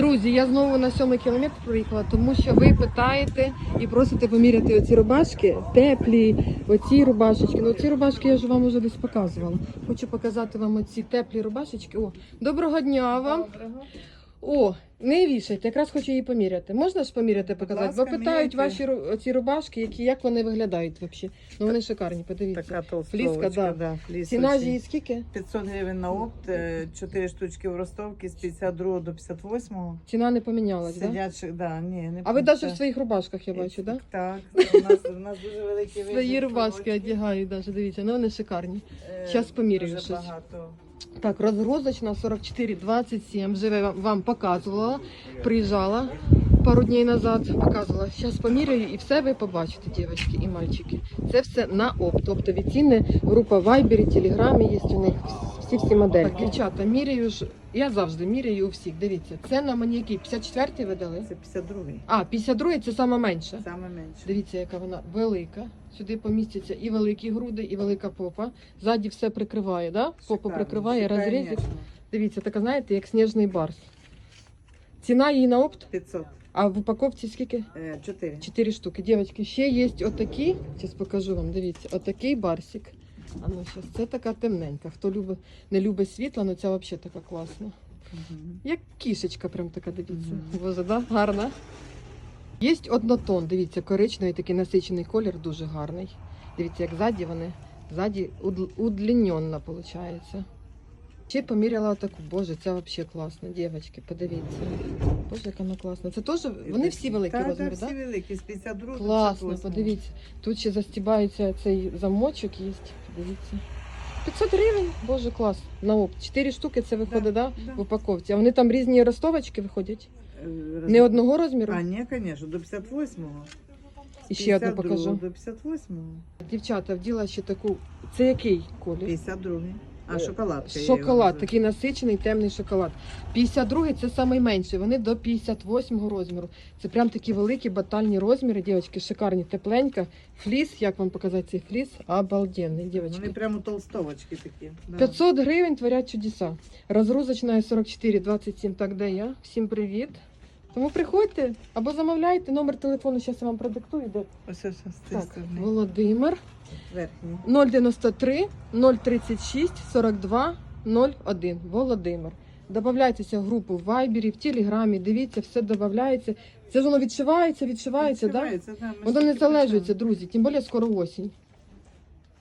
Друзі, я знову на сьомий кілометр проїхала, тому що ви питаєте і просите поміряти оці рубашки, теплі, оці рубашечки. Ну ці рубашки я ж вам уже десь показувала. Хочу показати вам оці теплі рубашечки. О, доброго дня вам. О, не вішайте, якраз хочу її поміряти. Можна ж поміряти, показати? Бо питають ваші ру- оці рубашки, які як вони виглядають взагалі. Ну вони шикарні, подивіться. Така толстовочка, Фліска, да. да. Ціна ж її скільки? 500 гривень на опт, 4 штучки в Ростовці з 52 до 58. Ціна не помінялась, так? Да? Сидячих, да, ні, не А ви навіть в своїх рубашках я бачу, так? Да? Так, у нас, у нас дуже великі Свої рубашки одягають, даже, дивіться, ну вони шикарні. Щас поміряю Дуже щось. багато. Так, розгрузочна 44,27. Вже вам показувала. Приїжджала пару днів назад, показувала. Зараз поміряю і все ви побачите, дівчатки і мальчики. Це все на опт. Оптові ціни. Група в Вайбері, Телеграмі є у них всі всі моделі. Так, дівчата, міряю ж. Я завжди міряю у всіх. Дивіться, це на мені який? 54-й ви дали? Це 52-й, А, 52-й це саме менше. саме менше. Дивіться, яка вона велика. Сюди помістяться і великі груди, і велика попа. Ззаді все прикриває, да? Попу Шикарно, прикриває, розрізик. Дивіться, така, знаєте, як сніжний барс. Ціна її на опт, 500, а в упаковці скільки? 4. Чотири штуки. Дівчатки, ще є отакі. Зараз покажу вам. Дивіться, отакий барсик. А ну щас, це така темненька. Хто любить, не любить світла, ну ця взагалі така класна. Як кішечка, прям така, дивіться. Мгм. Боже, да? Гарна. Є однотон, дивіться, коричневий такий насичений колір, дуже гарний. Дивіться, як ззаді вони. Ззаді удл- виходить. Ще поміряла таку, боже, це взагалі класно, дівчатки, подивіться. Боже, як вона класна. Це теж, вони всі великі так, розміри, так? всі великі, з 52 до Класно, 58. подивіться. Тут ще застібається цей замочок є. Подивіться. 500 гривень, боже, клас. На опт. Чотири штуки це виходить, да, да. в упаковці. А вони там різні ростовочки виходять. Е, Не одного розміру. А, ні, звісно, до 58-го. І ще одну 52 покажу. До 58-го. Дівчата, вділа ще таку. Це який колір? 52-й. А, Е, його Шоколад, такий насичений темний шоколад. 52 це найменший, вони до 58 розміру. Це прям такі великі батальні розміри, дівчатки, шикарні, тепленька. Фліс, як вам показати цей фліс? Обалденний, Вони прямо толстовочки такі. Да. 500 гривень творять чудеса. Розгрузочна 44,27, так де я? Всім привіт. Тому приходьте або замовляйте номер телефону, зараз я вам продиктую. Де? Ось ось ось з цієї Так, сторони. Володимир. Верхній. 093 036 42 01. Володимир. Добавляйтеся в групу в Вайбері, в Телеграмі, дивіться, все додається. Це ж воно відшивається, відшивається, так? Да? Да, ми Воно не таки залежується, друзі, тим більше скоро осінь.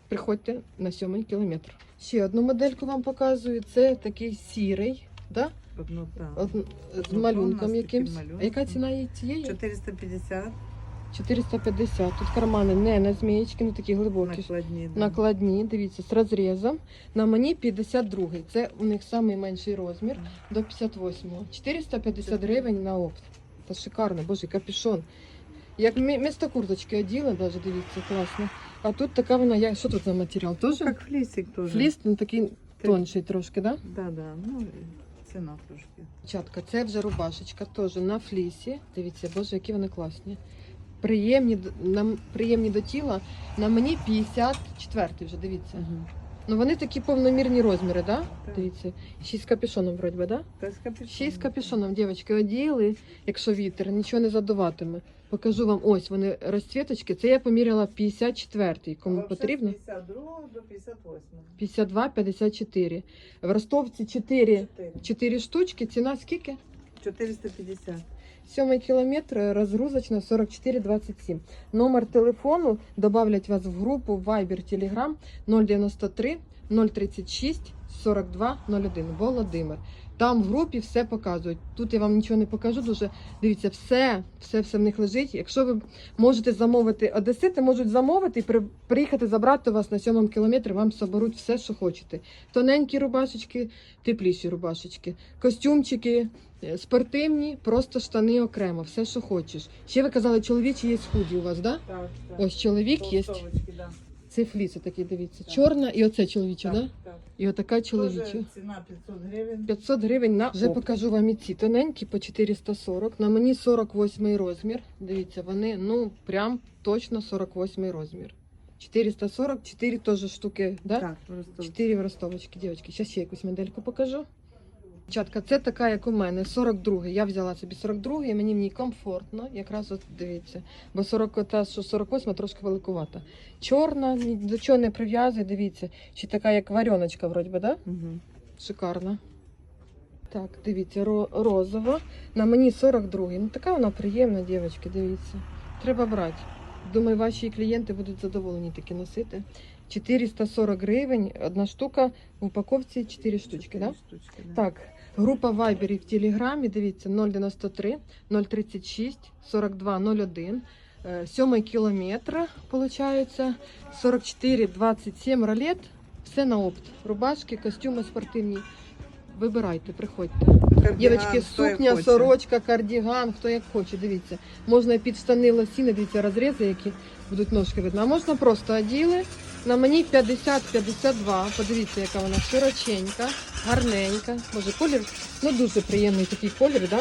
Приходьте на сьомий кілометр. Ще одну модельку вам показую. Це такий сірий, да? Одну, так. От, з Однотонна, малюнком якимсь. А яка ціна її цієї? 450 450. Тут кармани не на змієчки, не такі глибокі. накладні. да. Накладні, дивіться, з розрізом. На мені 52. Це у них найменший розмір до 58. 450 гривень на опт. Це шикарно, боже, капюшон. Як мі- місто курточки оділа, навіть дивіться, класно. А тут така вона, я, що тут за матеріал? Тоже? Як флісик теж. Фліс, ну такий тонший трошки, да? Да, да. Ну, ціна трошки. Чатка, це вже рубашечка, теж на флісі. Дивіться, боже, які вони класні. Приємні, нам, приємні до тіла. На мені 54 вже, дивіться. Ну вони такі повномірні розміри, да? Так. Дивіться. Й з капюшоном вроді би, да? Та з капюшоном. Ще й з капюшоном, дівчатки, одіяли, якщо вітер, нічого не задуватиме. Покажу вам, ось вони розцвіточки. Це я поміряла 54-й. Кому А потрібно? З 52 до 58. 52, 54. В Ростовці 4, 4. 4 штучки. Ціна скільки? 450. Сьомий кілометр, розгрузочна 4427. Номер телефону добавлять вас в групу Viber Telegram 093 036 42 01. Володимир. Там в групі все показують. Тут я вам нічого не покажу. Дуже дивіться, все, все, все в них лежить. Якщо ви можете замовити одесити, можуть замовити і при- приїхати забрати вас на сьомому кілометрі. Вам соберуть все, що хочете. Тоненькі рубашечки, тепліші рубашечки, костюмчики. Е, Спортивні, просто штани окремо, все, що хочеш. Ще ви казали, чоловічі є худі у вас, да? Так, так. Ось чоловік є. Да. Це фліс, такий, дивіться. Так. Чорна і оце чоловіча, Так, да? так. І отака чоловіча. Тоже ціна 500 гривень. 500 гривень на вже покажу вам і ці тоненькі по 440. На мені 48 розмір. Дивіться, вони ну прям точно 48 розмір. 440, 4 теж штуки, да? Так, просто. 4 в ростовочки, дівчатки. Зараз ще якусь модельку покажу. Дівчатка, це така, як у мене, 42 Я взяла собі 42 і мені в ній комфортно. Якраз от дивіться. Бо 40, та, що 48 трошки великувата. Чорна, ні до чого не прив'язує, дивіться. Чи така, як вареночка, вроді би, да? Угу. Шикарна. Так, дивіться, ро- розова. На мені 42 Ну така вона приємна, дівчатки, дивіться. Треба брати. Думаю, ваші клієнти будуть задоволені такі носити. 440 гривень, одна штука в упаковці 4 штучки, так? Да? штучки, да. Так, група Viber в Телеграмі, дивіться, 093 036 42 01. Е, Сьомий кілометр, виходить, 44 27 ролет. Все на опт. Рубашки, костюми спортивні. Вибирайте, приходьте. Хто як сукня, сорочка, кардіган, хто як хоче, дивіться. Можна під штани лосіни, дивіться, розрізи, які будуть ножки видно. А можна просто оділи. На мені 50-52. Подивіться, яка вона широченька, гарненька. Боже, колір, ну дуже приємний такий колір, да?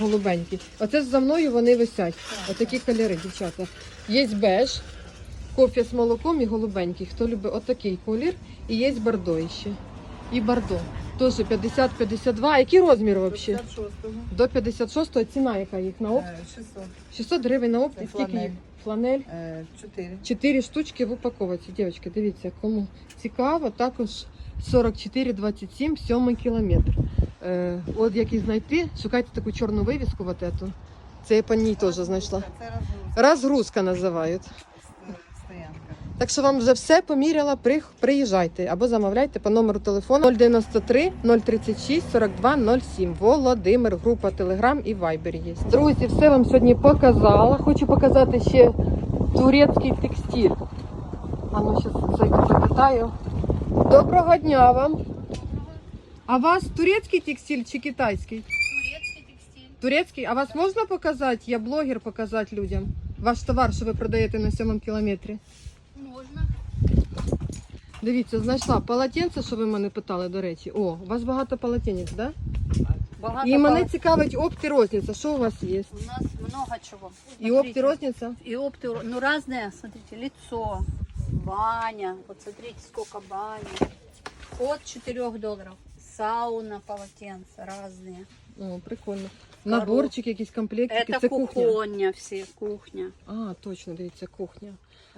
голубенький. Оце за мною вони висять. Отакі кольори, дівчата. Є беж, кофе з молоком і голубенький. Хто любить отакий колір. І є бордо ще. І бордо. Теж 50-52. А який розмір взагалі? 56-го. До 56-го ціна яка їх на опт? Е, 600. 600 гривень на опт і скільки їх? Фланель. Чотири. Чотири штучки в упаковці. Дівчатки, дивіться, кому цікаво, також 44,27, сьомий кілометр. Е, от як її знайти, шукайте таку чорну вивіску, вот эту. Це я по ній теж знайшла. Розгрузка називають. Так що вам вже все поміряла, приїжджайте або замовляйте по номеру телефону 093 036 42 07. Володимир, група Телеграм і Вайбер є. Друзі, все вам сьогодні показала. Хочу показати ще турецький текстиль. А ну зараз зайду запитаю. Доброго дня вам. А у вас турецький текстиль чи китайський? Турецкий текстиль. Турецький, а вас можна показати? Я блогер показати людям. Ваш товар, що ви продаєте на сьомому кілометрі. Можна. Дивіться, знайшла полотенце, що ви мене питали, до речі. О, у вас багато полотенець, да? Багато І мене пал- цікавить опт і розниця. Що у вас є? У нас много чего. І опт і розниця? И опты, ро- ну разные, смотрите, лицо, баня, вот смотрите, сколько бани. От 4 долларов. Сауна, полотенца разные. О, прикольно. Наборчик, якісь комплектики. Это Це кухня. кухня все, кухня. А, точно, дивіться, кухня.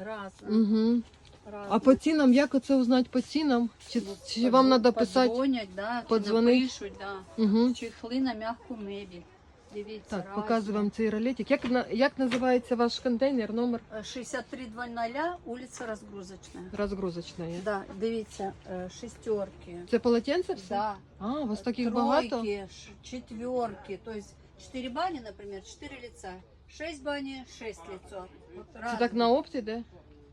Разные. Угу. А по цінам, як оце узнати по цінам? Чи, чи вам треба писати? Подзвонять, да, чи подзвонить? напишуть, да. Угу. Чехли на мягкую мебель. Дивіться, Так, разні. показую вам цей ролетик. Як, на- як називається ваш контейнер, номер? Е, 6300, улица Разгрузочная. Розгрузочна є. Да, дивіться, е, шестерки. Це полотенце все? Да. А, у вас таких тройки, багато? ш- четверки. То есть 4 бани, например, 4 лица. 6 бани, 6 лицо. Вот Це так на опті, де?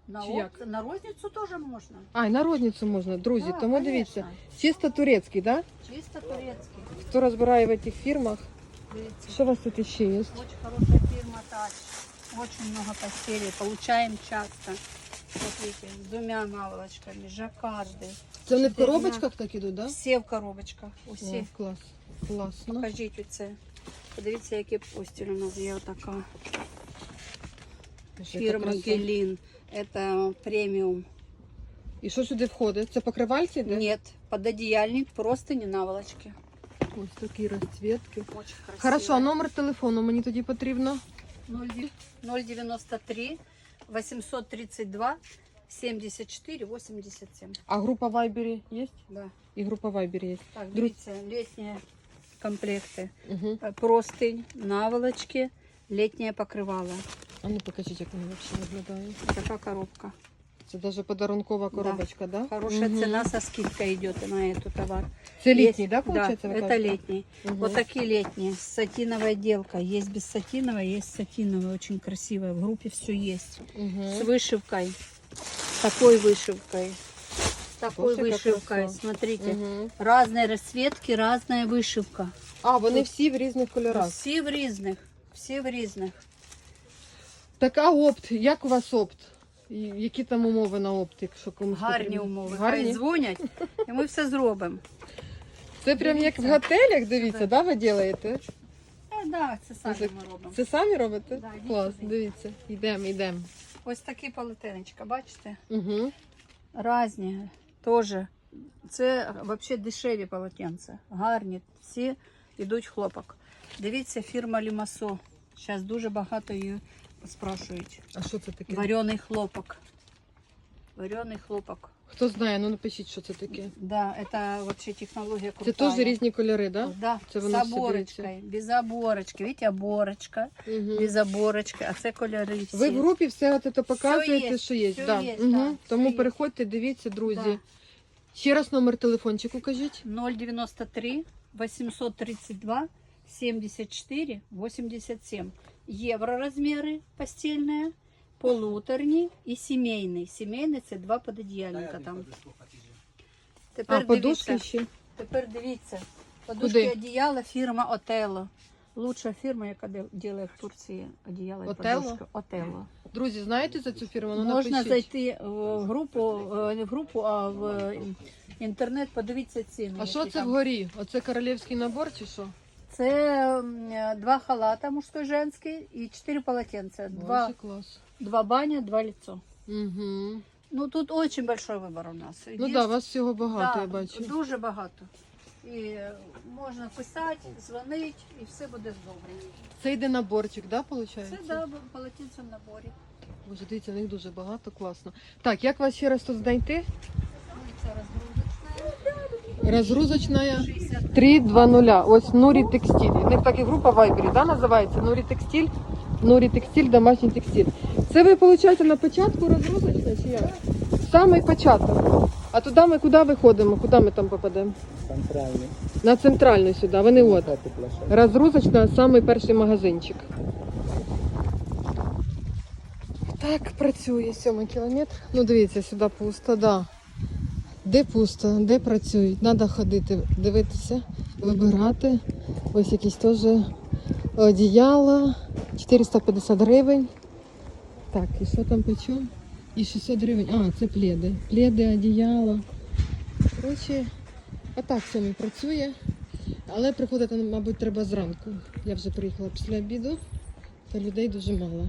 На, чи як? на розницю теж можна. А, і на розницю можна, друзі. Да, Тому конечно. дивіться. Чисто турецький, так? Да? Чисто турецький. Хто розбирає в цих фірмах? Дивіться. Що у вас тут ще є? Очень хорошая фирма Тач. Очень много постелей. Получаем часто. Смотрите, с двумя наволочками, жаккарды. Це вони в коробочках так ідуть, так? Все в коробочках. Да? Усі. О, клас. Класно. Покажіть оце. Подивіться, які постіль у нас є така. Яка Фірма краса. Гелін. Це преміум. І що сюди входить? Це покривальці? Де? Нет, пододеяльник, просто не наволочки. Ось такі розцвітки. Очень красиво. Хорошо, а номер телефону мені тоді потрібно. 093 832 74 87. А група в Вайбері є? Да. І група в Вайбері є. Так, Друз- дивіться, літні комплекти. Угу. Е, Простынь, наволочки, літнє покривало. А ну покажіть, як вони взагалі виглядають. Така коробка. Це навіть подарункова коробочка, да? Хорошая Мгм. цена со скидкой идет на этот товар. Це літній, Есть- да, получается, Да, ви это кажете? летний. Мгм. Вот такие летние, с сатиновой отделкой. Есть без сатиновой, есть сатиновая, очень красивая. В группе все есть. Мгм. С вышивкой, такой вышивкой, такой Боже, как вышивкой. красиво. Смотрите, Мгм. разные расцветки, разная вышивка. А, вони всі в різних кольорах. Все в різних, все в різних. Так, а опт, як у вас опт? І Які там умови на опт, якщо комусь Гарні потрібно? умови. Гарні? Хай дзвонять, і ми все зробимо. Це прям як в Дивіться. готелях, дивіться, Да. ви робите? Е, да, це самі ми робимо. Це самі робите? Да, йдіть Клас, сюди. дивіться. Йдемо, йдемо. Ось такі полотенечка, бачите? Угу. Разні, теж Це вообще дешеві полотенця. Гарні. Всі йдуть хлопок. Дивіться, фірма Лімасо. Зараз дуже багато її спрашують. А що це таке? Варений хлопок. Варений хлопок. Хто знає, ну напишіть, що це таке. Да, это вообще технология Це крутая. теж різні кольори, так? Да, Це все оборочкой, без оборочки. Видите, оборочка, Угу. без оборочки, а це кольори всі. Ви в групі все от це показуєте, є, що є. все да. є, Угу. да, Тому все переходьте, дивіться, друзі. Да. Ще раз номер телефончику кажіть. 093 832 74 87. Євро розміри постільні, полуторні і сімейний. Сімейний це два пододіяльника там. Тепер А, подушки дивіться, ще? тепер дивіться. Подушки Куди? одіяла фірма Отелло. Лучша фірма, яка робить в Турції одіяла і Отелло? подушки. Отелло. Друзі, знаєте за цю фірму? Ну, Можна напишіть. зайти в групу, е, не в групу, а в інтернет, подивитися ціни. А що це там. вгорі? Оце королівський набор чи що? Це два халата мужской женский і чотири полотенця. Два, клас. два баня, два лицо. Угу. Ну тут очень большой вибор у нас. Ну так, да, вас всього багато, Да, я бачу. Дуже багато. І можна писати, дзвонити, і все буде добре. Це йде наборчик, да, виходить? Це да, в полотенцем наборі. Боже, дивіться, них дуже багато, класно. Так, як вас ще раз тут знайти? Вулиця розгрузочна. Розгрузочна 60 320. Ось Нурі Текстиль. У них так і група в Вайбері, да, називається Нурі Текстиль. Нурі Текстиль, домашній текстиль. Це ви, виходить, на початку розгрузочна чи як? Самий початок. А туди ми куди виходимо? Куди ми там попадемо? Центральний. На центральну сюди. Вони от. Розгрузочна, самий перший магазинчик. Так, працює сьомий кілометр. Ну, дивіться, сюди пусто, да. Де пусто, де працюють. Треба ходити, дивитися, вибирати. Ось якісь теж одіяла. 450 гривень. Так, і що там по? І 600 гривень. А, це пледи. Пледи, одіяла. Коротше, отак сьомий працює. Але приходити, мабуть, треба зранку. Я вже приїхала після обіду, то людей дуже мало.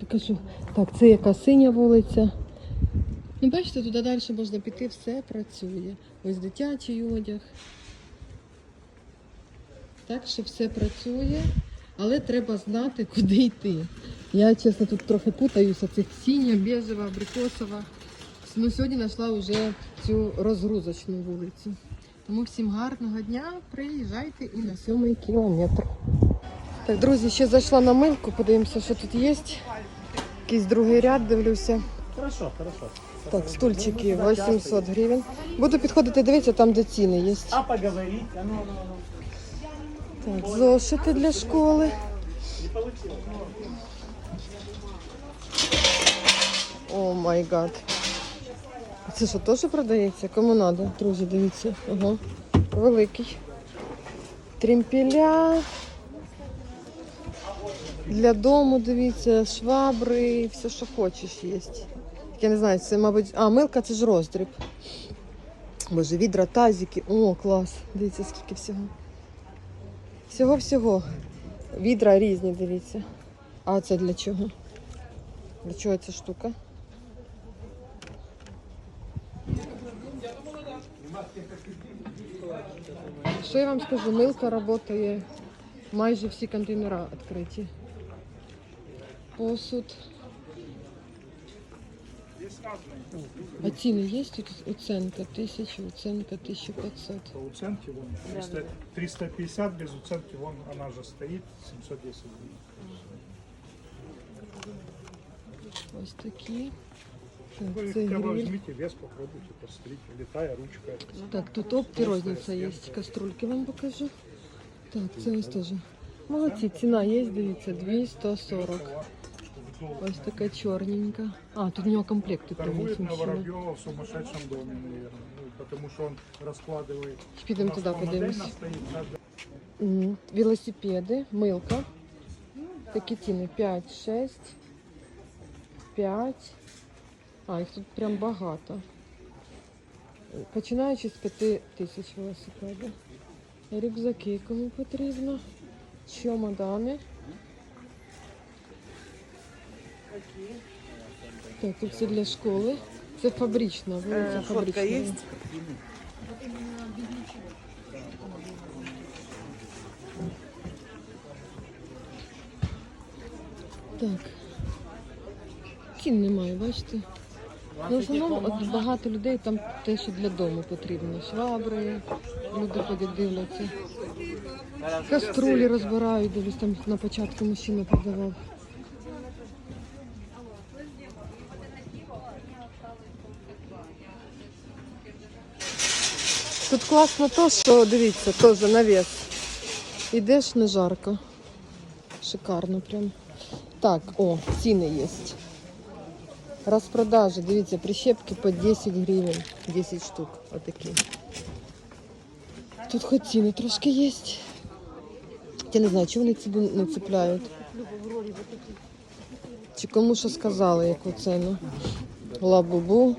Покажу. Так, це яка синя вулиця. Ну, бачите, туди далі можна піти, все працює. Ось дитячий одяг. Так що все працює, але треба знати, куди йти. Я, чесно, тут трохи путаюся. Це синя, біжева, абрикосова. Ну, сьогодні знайшла вже цю розгрузочну вулицю. Тому всім гарного дня, приїжджайте і на сьомий кілометр. Так, друзі, ще зайшла на милку, подивимося, що тут є. Якийсь другий ряд, дивлюся. Хорошо, хорошо. Так, стульчики 800 гривень. Буду підходити, дивитися там, де ціни є. А поговорить? Ну, ну, ну. Так, зошити для школи. О май гад. Це що, теж продається? Кому треба? Друзі, дивіться. Ага. Великий. Трімпеля. Для дому, дивіться, швабри, все, що хочеш, є. Я не знаю, це, мабуть. А, милка це ж роздріб. Боже, відра, тазики. О, клас. Дивіться, скільки всього. Всього-всього. Відра різні, дивіться. А це для чого? Для чого ця штука? Що я вам скажу? Милка працює. Майже всі контейнери відкриті. Посуд. А ціни є тут оценка 1000, оценка 1500. По уценке вон 300, 350, без уценки вон она же стоит, 710 гривен. Ось такі. Вы Так, це хотя бы гриль. возьмите вес, попробуйте, посмотрите, летая ручка. Так, тут опти розниця є. Каструльки вам покажу. Так, це ось теж. Молодці, ціна є, дивіться, 240. Ось така чорненька. А, тут у нього комплекти Торгует на мужчина. Воробьева в сумасшедшем доме, наверное. Ну, потому что он раскладывает. Підемо У нас туди там модель подивимось. стоит, каждая Мгм. Велосипеди, милка. Такі ціни 5, 6, 5. А, їх тут прям багато. Починаючи з 5 тисяч велосипедів. Рюкзаки, кому потрібно. Чемодани. Так, тут все для школи. Це фабрична, вулиця Фотка фабрична. есть? Так. Кін немає, бачите? Ну, в основному от багато людей там те, що для дому потрібно. Швабри, люди ходять дивляться. Каструлі розбирають, дивлюсь, там на початку мужчина продавав. Тут класно то, що дивіться, теж навіс. Ідеш не жарко. Шикарно прям. Так, о, ціни є. Розпродажі, дивіться, прищепки по 10 гривень, 10 штук, отакі. Тут хоч ціни трошки є. Я не знаю, чого вони ціни не цепляють. Чи кому що сказали, яку ціну. Лабубу.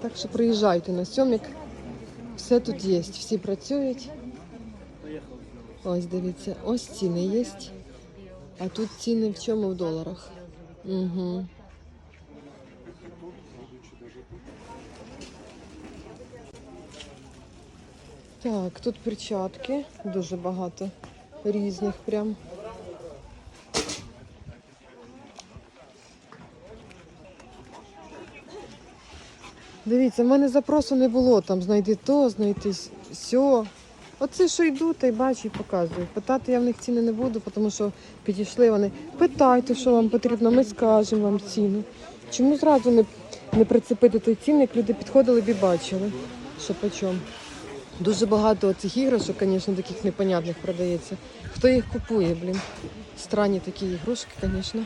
Так що приїжджайте на сьомік. Все тут є, всі працюють. Ось дивіться, ось ціни є. А тут ціни в чому в доларах. Угу. Так, тут перчатки, дуже багато різних прям. Дивіться, в мене запросу не було там знайти то, знайти сьо. Оце що йду, та й бачу і показую. Питати я в них ціни не буду, тому що підійшли вони. Питайте, що вам потрібно, ми скажемо вам ціну. Чому зразу не, не прицепити той цінник, люди підходили б і бачили, що по чому. Дуже багато цих іграшок, звісно, таких непонятних продається. Хто їх купує, блін? Странні такі ігрушки, звісно.